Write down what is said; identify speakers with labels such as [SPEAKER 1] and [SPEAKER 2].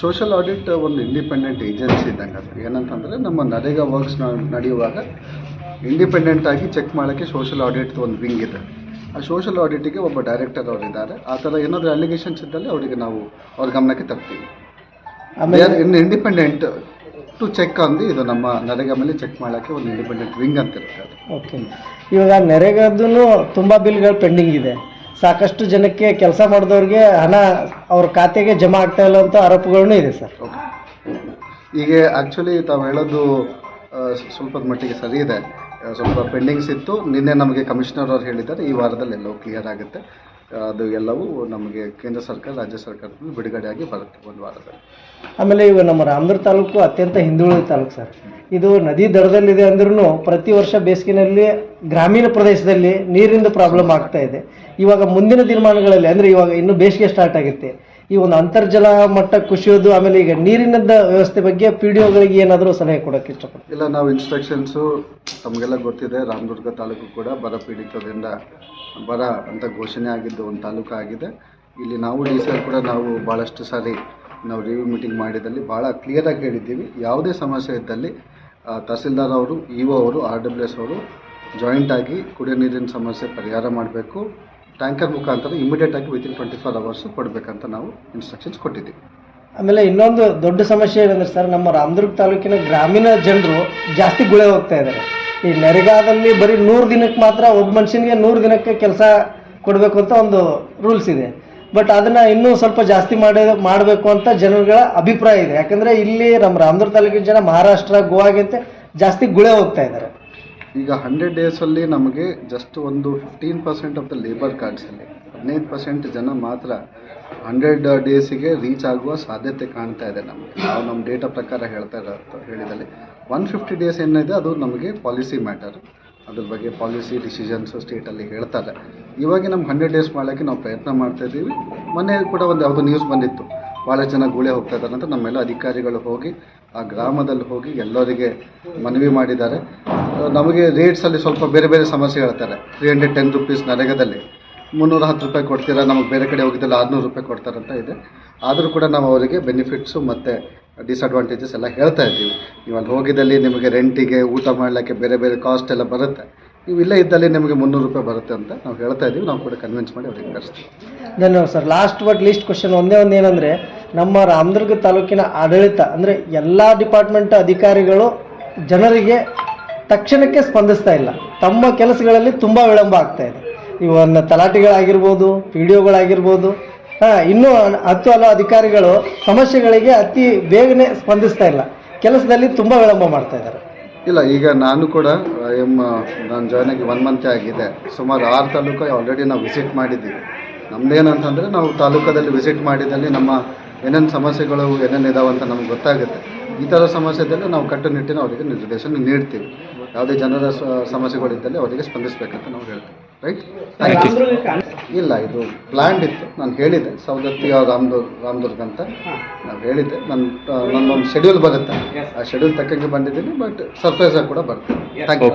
[SPEAKER 1] Social audit ಒಂದು independent agency ಇದ್ದಂಗೆ ಅದು. ಏನಂತಂದರೆ ನಮ್ಮ ನರೇಗಾ ವರ್ಕ್ಸ್ ನಡೆಯುವಾಗ ಇಂಡಿಪೆಂಡೆಂಟ್ ಆಗಿ ಚೆಕ್ ಮಾಡೋಕ್ಕೆ ಸೋಷಲ್ ಆಡಿಟ್ ಒಂದು ವಿಂಗ್ ಇದೆ. ಆ ಸೋಷಲ್ ಆಡಿಟಿಗೆ ಒಬ್ಬ ಡೈರೆಕ್ಟರ್ ಅವರು ಇದ್ದಾರೆ ಆ ಥರ ಏನಾದರೂ ಅಲಿಗೇಷನ್ಸ್ ಇದ್ದಲ್ಲಿ ಅವರಿಗೆ ನಾವು ಅವ್ರ ಗಮನಕ್ಕೆ ತರ್ತೀವಿ.
[SPEAKER 2] ಆಮೇಲೆ
[SPEAKER 1] ಇನ್ನು ಇಂಡಿಪೆಂಡೆಂಟ್ ಟು ಚೆಕ್ ಅಂದು ಇದು ನಮ್ಮ ನರೇಗಾ ಮೇಲೆ ಚೆಕ್ ಮಾಡೋಕ್ಕೆ ಒಂದು ಇಂಡಿಪೆಂಡೆಂಟ್ ವಿಂಗ್ ಅಂತ ಇರುತ್ತೆ
[SPEAKER 2] ಓಕೆ ಇವಾಗ ನರೇಗಾದೂ ತುಂಬ ಬಿಲ್ಗಳು ಪೆಂಡಿಂಗ್ ಇದೆ. ಸಾಕಷ್ಟು ಜನಕ್ಕೆ ಕೆಲಸ ಮಾಡಿದವ್ರಿಗೆ ಹಣ ಅವ್ರ ಖಾತೆಗೆ ಜಮಾ ಆಗ್ತಾ ಇಲ್ಲ ಅಂತ ಆರೋಪಗಳೂ ಇದೆ ಸರ್.
[SPEAKER 1] ಈಗ ಆ್ಯಕ್ಚುಲಿ ತಾವು ಹೇಳೋದು ಸ್ವಲ್ಪ ಸ್ವಲ್ಪದ ಮಟ್ಟಿಗೆ ಸರಿ ಇದೆ. ಆ, ಸ್ವಲ್ಪ ಪೆಂಡಿಂಗ್ಸ್ ಇತ್ತು. ನಿನ್ನೆ ನಮಗೆ ಕಮಿಷನರ್ ಅವರು ಹೇಳಿದ್ದಾರೆ ಈ ವಾರದಲ್ಲಿ ಎಲ್ಲವೂ ಕ್ಲಿಯರ್ ಆಗುತ್ತೆ. ಆ, ಅದು ಎಲ್ಲವೂ ನಮಗೆ ಕೇಂದ್ರ ಸರ್ಕಾರ ರಾಜ್ಯ ಸರ್ಕಾರದಿಂದ ಬಿಡುಗಡೆಯಾಗಿ ಬರುತ್ತೆ ಒಂದು ವಾರದಲ್ಲಿ.
[SPEAKER 2] ಆಮೇಲೆ ಇವಾಗ ನಮ್ಮ ರಾಮದುರ್ಗ ತಾಲೂಕು ಅತ್ಯಂತ ಹಿಂದುಳಿದ ತಾಲೂಕು ಸರ್. ಇದು ನದಿ ದಡದಲ್ಲಿದೆ ಅಂದ್ರೂ ಪ್ರತಿ ವರ್ಷ ಬೇಸಿಗೆನಲ್ಲಿ ಗ್ರಾಮೀಣ ಪ್ರದೇಶದಲ್ಲಿ ನೀರಿಂದ ಪ್ರಾಬ್ಲಮ್ ಆಗ್ತಾ ಇದೆ. ಇವಾಗ ಮುಂದಿನ ದಿನಮಾನಗಳಲ್ಲಿ, ಅಂದರೆ ಇವಾಗ ಇನ್ನು ಬೇಸಿಗೆ ಸ್ಟಾರ್ಟ್ ಆಗುತ್ತೆ. ಈ ಒಂದು ಅಂತರ್ಜಲ ಮಟ್ಟ ಕುಸಿಯೋದು, ಆಮೇಲೆ ಈಗ ನೀರಿನದ ವ್ಯವಸ್ಥೆ ಬಗ್ಗೆ ಪಿ ಡಿ ಒಗಳಿಗೆ ಏನಾದರೂ ಸಲಹೆ ಕೊಡೋಕೆ ಇಷ್ಟಪಡ್ತೀವಿ
[SPEAKER 1] ಇಲ್ಲ, ನಾವು ಇನ್ಸ್ಟ್ರಕ್ಷನ್ಸು ತಮಗೆಲ್ಲ ಗೊತ್ತಿದೆ. ರಾಮದುರ್ಗ ತಾಲೂಕು ಕೂಡ ಬರ ಪೀಡಿತದಿಂದ ಬರ ಅಂತ ಘೋಷಣೆ ಆಗಿದ್ದು ಒಂದು ತಾಲೂಕು ಆಗಿದೆ. ಇಲ್ಲಿ ನಾವು ಡಿ ಸಿ ಕೂಡ ನಾವು ಭಾಳಷ್ಟು ಸಾರಿ ನಾವು ರಿವ್ಯೂ ಮೀಟಿಂಗ್ ಮಾಡಿದಲ್ಲಿ ಭಾಳ ಕ್ಲಿಯರಾಗಿ ಹೇಳಿದ್ದೀವಿ. ಯಾವುದೇ ಸಮಸ್ಯೆ ಇದ್ದಲ್ಲಿ ತಹಸೀಲ್ದಾರ್ ಅವರು ಇ ಒ ಅವರು ಆರ್ ಡಬ್ಲ್ಯೂ ಎಸ್ ಅವರು ಜಾಯಿಂಟ್ ಆಗಿ ಕುಡಿಯೋ ನೀರಿನ ಸಮಸ್ಯೆ ಪರಿಹಾರ ಮಾಡಬೇಕು. ಟ್ಯಾಂಕರ್ ಮುಖಾಂತರ ಇಮಿಡಿಯೇಟ್ ಆಗಿ ವಿತಿನ್ ಟ್ವೆಂಟಿ ಫೋರ್ ಅವರ್ಸ್ ಕೊಡಬೇಕಂತ ನಾವು ಇನ್ಸ್ಟ್ರಕ್ಷನ್ಸ್ ಕೊಟ್ಟಿದ್ದೀವಿ.
[SPEAKER 2] ಆಮೇಲೆ ಇನ್ನೊಂದು ದೊಡ್ಡ ಸಮಸ್ಯೆ ಏನಂದ್ರೆ ಸರ್, ನಮ್ಮ ರಾಮದುರ್ಗ ತಾಲೂಕಿನ ಗ್ರಾಮೀಣ ಜನರು ಜಾಸ್ತಿ ಗುಳೆ ಹೋಗ್ತಾ ಇದ್ದಾರೆ. ಈ ನರೇಗಾದಲ್ಲಿ ಬರೀ ನೂರು ದಿನಕ್ಕೆ ಮಾತ್ರ ಒಬ್ಬ ಮನುಷ್ಯನಿಗೆ ನೂರು ದಿನಕ್ಕೆ ಕೆಲಸ ಕೊಡಬೇಕು ಅಂತ ಒಂದು ರೂಲ್ಸ್ ಇದೆ. ಬಟ್ ಅದನ್ನ ಇನ್ನೂ ಸ್ವಲ್ಪ ಜಾಸ್ತಿ ಮಾಡಿ, ಮಾಡಬೇಕು ಅಂತ ಜನಗಳ ಅಭಿಪ್ರಾಯ ಇದೆ. ಯಾಕಂದ್ರೆ ಇಲ್ಲಿ ನಮ್ಮ ರಾಮದುರ್ಗ ತಾಲೂಕಿನ ಜನ ಮಹಾರಾಷ್ಟ್ರ ಗೋವಾಗಿಂತ ಜಾಸ್ತಿ ಗುಳೆ ಹೋಗ್ತಾ ಇದ್ದಾರೆ.
[SPEAKER 1] ಈಗ ಹಂಡ್ರೆಡ್ ಡೇಸಲ್ಲಿ ನಮಗೆ ಜಸ್ಟ್ ಒಂದು fifteen percent of the labour ಕಾರ್ಡ್ಸಲ್ಲಿ ಹದಿನೈದು ಪರ್ಸೆಂಟ್ ಜನ ಮಾತ್ರ ಹಂಡ್ರೆಡ್ ಡೇಸಿಗೆ ರೀಚ್ ಆಗುವ ಸಾಧ್ಯತೆ ಕಾಣ್ತಾ ಇದೆ ನಮಗೆ. ನಾವು ನಮ್ಮ ಡೇಟಾ ಪ್ರಕಾರ ಹೇಳ್ತಾ ಇರೋ ಹೇಳಿದಲ್ಲಿ. ಒನ್ ಫಿಫ್ಟಿ ಡೇಸ್ ಏನಿದೆ ಅದು ನಮಗೆ ಪಾಲಿಸಿ ಮ್ಯಾಟರ್ ಅದ್ರ ಬಗ್ಗೆ ಪಾಲಿಸಿ ಡಿಸಿಷನ್ಸು ಸ್ಟೇಟಲ್ಲಿ ಹೇಳ್ತಾರೆ. ಇವಾಗ ನಮ್ಮ ಹಂಡ್ರೆಡ್ ಡೇಸ್ ಮಾಡೋಕ್ಕೆ ನಾವು ಪ್ರಯತ್ನ ಮಾಡ್ತಾ ಇದ್ದೀವಿ. ಮೊನ್ನೆ ಕೂಡ ಒಂದು ಯಾವುದೋ ನ್ಯೂಸ್ ಬಂದಿತ್ತು. ಭಾಳ ಜನ ಗುಳೆ ಹೋಗ್ತಾ ಇದ್ದಾರೆ ಅಂತ ನಮ್ಮೆಲ್ಲ ಅಧಿಕಾರಿಗಳು ಹೋಗಿ, ಆ ಗ್ರಾಮದಲ್ಲಿ ಹೋಗಿ ಎಲ್ಲರಿಗೆ ಮನವಿ ಮಾಡಿದ್ದಾರೆ. ನಮಗೆ ರೇಟ್ಸಲ್ಲಿ ಸ್ವಲ್ಪ ಬೇರೆ ಬೇರೆ ಸಮಸ್ಯೆ ಹೇಳ್ತಾರೆ. ತ್ರೀ ಹಂಡ್ರೆಡ್ ಟೆನ್ ರುಪೀಸ್ ನರೇಗಾದಲ್ಲಿ. ಮುನ್ನೂರ ಹತ್ತು ರೂಪಾಯಿ ಕೊಡ್ತೀರಾ? ನಮಗೆ ಬೇರೆ ಕಡೆ ಹೋಗಿದ್ದಲ್ಲ ಆರುನೂರು ರೂಪಾಯಿ ಕೊಡ್ತಾರಂತ ಇದೆ. ಆದರೂ ಕೂಡ ನಾವು ಅವರಿಗೆ ಬೆನಿಫಿಟ್ಸು ಮತ್ತು ಡಿಸಡ್ವಾಂಟೇಜಸ್ ಎಲ್ಲ ಹೇಳ್ತಾ ಇದ್ದೀವಿ. ನೀವು ಅಲ್ಲಿ ಹೋಗಿದ್ದಲ್ಲಿ ನಿಮಗೆ ರೆಂಟಿಗೆ ಊಟ ಮಾಡಲಿಕ್ಕೆ ಬೇರೆ ಬೇರೆ ಕಾಸ್ಟ್ ಎಲ್ಲ ಬರುತ್ತೆ. ನೀವು ಇಲ್ಲೇ ಇದ್ದಲ್ಲಿ ನಿಮಗೆ ಮುನ್ನೂರು ರೂಪಾಯಿ ಬರುತ್ತೆ ಅಂತ ನಾವು ಹೇಳ್ತಾ ಇದ್ದೀವಿ. ನಾವು ಕೂಡ ಕನ್ವಿನ್ಸ್ ಮಾಡಿ ಅವ್ರಿಗೆ ಕಳಿಸ್ತೀವಿ
[SPEAKER 2] ಧನ್ಯವಾದ sir. Last but least question ಒಂದೇ ಒಂದು ಏನಂದರೆ, ನಮ್ಮ ರಾಮದುರ್ಗ ತಾಲೂಕಿನ ಆಡಳಿತ, ಅಂದರೆ ಎಲ್ಲ ಡಿಪಾರ್ಟ್ಮೆಂಟ್ ಅಧಿಕಾರಿಗಳು ಜನರಿಗೆ ತಕ್ಷಣಕ್ಕೆ ಸ್ಪಂದಿಸ್ತಾ ಇಲ್ಲ. ತಮ್ಮ ಕೆಲಸಗಳಲ್ಲಿ ತುಂಬ ವಿಳಂಬ ಆಗ್ತಾ ಇದೆ. ಇವನ್ನ ತಲಾಟೆಗಳಾಗಿರ್ಬೋದು ಪಿ ಡಿ ಒಗಳಾಗಿರ್ಬೋದು ಇನ್ನೂ ಹತ್ತು ಹಲವು ಅಧಿಕಾರಿಗಳು ಸಮಸ್ಯೆಗಳಿಗೆ ಅತಿ ಬೇಗನೆ ಸ್ಪಂದಿಸ್ತಾ ಇಲ್ಲ. ಕೆಲಸದಲ್ಲಿ ತುಂಬ ವಿಳಂಬ ಮಾಡ್ತಾ ಇದ್ದಾರೆ.
[SPEAKER 1] ಇಲ್ಲ, ಈಗ ನಾನು ಕೂಡ ಎಮ್ಮ ಎಂ ನಾನು ಜಾಯ್ನ್ ಆಗಿ ಒನ್ ಮಂತ್ ಆಗಿದೆ. ಸುಮಾರು ಆರು ತಾಲೂಕು ಆಲ್ರೆಡಿ ನಾವು ವಿಸಿಟ್ ಮಾಡಿದ್ದೀವಿ. ನಮ್ದೇನಂತಂದರೆ ನಾವು ತಾಲೂಕದಲ್ಲಿ ವಿಸಿಟ್ ಮಾಡಿದಲ್ಲಿ ನಮ್ಮ ಏನೇನು ಸಮಸ್ಯೆಗಳು, ಏನೇನು ಇದಾವೆ ಅಂತ ನಮ್ಗೆ ಗೊತ್ತಾಗುತ್ತೆ. ಈ ಥರ ಸಮಸ್ಯೆದಲ್ಲಿ ನಾವು ಕಟ್ಟುನಿಟ್ಟಿನ ಅವರಿಗೆ ನಿರ್ದೇಶನ ನೀಡ್ತೀವಿ. ಯಾವುದೇ ಜನರ ಸಮಸ್ಯೆಗಳಿದ್ದಲ್ಲಿ ಅವರಿಗೆ ಸ್ಪಂದಿಸಬೇಕಂತ ನಾವು ಹೇಳ್ತೀವಿ. ರೈಟ್ ಇಲ್ಲ ಇದು ಪ್ಲ್ಯಾಂಡ್ ಇತ್ತು. ನಾನು ಹೇಳಿದೆ ಸೌದತ್ತಿ ರಾಮದುರ್ಗ ರಾಮದುರ್ಗ ಅಂತ. ನಾವು ಹೇಳಿದ್ದೆ ನನ್ನ ನನ್ನೊಂದು ಶೆಡ್ಯೂಲ್ ಬರುತ್ತೆ. ಆ ಶೆಡ್ಯೂಲ್ ತಕ್ಕಂಗೆ ಬಂದಿದ್ದೀನಿ ಬಟ್ ಸರ್ಪ್ರೈಸ್ ಆಗಿ ಕೂಡ ಬರ್ತೀನಿ ಥ್ಯಾಂಕ್ ಯು